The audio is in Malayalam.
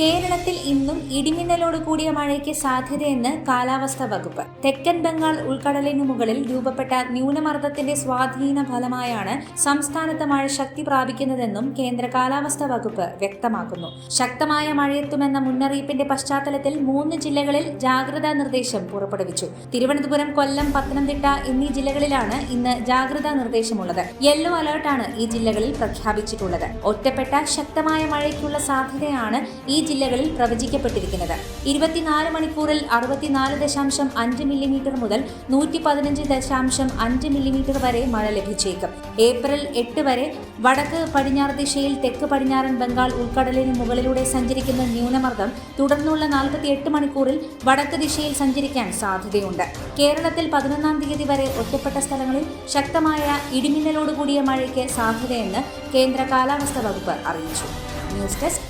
കേരളത്തിൽ ഇന്നും ഇടിമിന്നലോട് കൂടിയ മഴയ്ക്ക് സാധ്യതയെന്ന് കാലാവസ്ഥാ വകുപ്പ്. തെക്കൻ ബംഗാൾ ഉൾക്കടലിനു മുകളിൽ രൂപപ്പെട്ട ന്യൂനമർദ്ദത്തിന്റെ സ്വാധീന ഫലമായാണ് സംസ്ഥാനത്ത് മഴ ശക്തി പ്രാപിക്കുന്നതെന്നും കേന്ദ്ര കാലാവസ്ഥാ വകുപ്പ് വ്യക്തമാക്കുന്നു. ശക്തമായ മഴയെത്തുമെന്ന മുന്നറിയിപ്പിന്റെ പശ്ചാത്തലത്തിൽ മൂന്ന് ജില്ലകളിൽ ജാഗ്രതാ നിർദ്ദേശം പുറപ്പെടുവിച്ചു. തിരുവനന്തപുരം കൊല്ലം പത്തനംതിട്ട എന്നീ ജില്ലകളിലാണ് ഇന്ന് ജാഗ്രതാ നിർദ്ദേശമുള്ളത്. യെല്ലോ അലർട്ടാണ് ഈ ജില്ലകളിൽ പ്രഖ്യാപിച്ചിട്ടുള്ളത്. ഒറ്റപ്പെട്ട ശക്തമായ മഴയ്ക്കുള്ള സാധ്യതയാണ് ഈ ജില്ലകളിൽ പ്രവചിക്കപ്പെട്ടിരിക്കുന്നത്. ഇരുപത്തിനാല് മണിക്കൂറിൽ അറുപത്തിനാല് ദശാംശം അഞ്ച് മില്ലിമീറ്റർ മുതൽ നൂറ്റി പതിനഞ്ച് ദശാംശം അഞ്ച് മില്ലിമീറ്റർ വരെ മഴ ലഭിച്ചേക്കും. ഏപ്രിൽ എട്ട് വരെ വടക്ക് പടിഞ്ഞാറ് ദിശയിൽ തെക്ക് പടിഞ്ഞാറൻ ബംഗാൾ ഉൾക്കടലിന് മുകളിലൂടെ സഞ്ചരിക്കുന്ന ന്യൂനമർദ്ദം തുടർന്നുള്ള നാൽപ്പത്തിയെട്ട് മണിക്കൂറിൽ വടക്ക് ദിശയിൽ സഞ്ചരിക്കാൻ സാധ്യതയുണ്ട്. കേരളത്തിൽ പതിനൊന്നാം തീയതി വരെ ഒറ്റപ്പെട്ട സ്ഥലങ്ങളിൽ ശക്തമായ ഇടിമിന്നലോടുകൂടിയ മഴയ്ക്ക് സാധ്യതയെന്ന് കേന്ദ്ര കാലാവസ്ഥാ വകുപ്പ് അറിയിച്ചു. News desk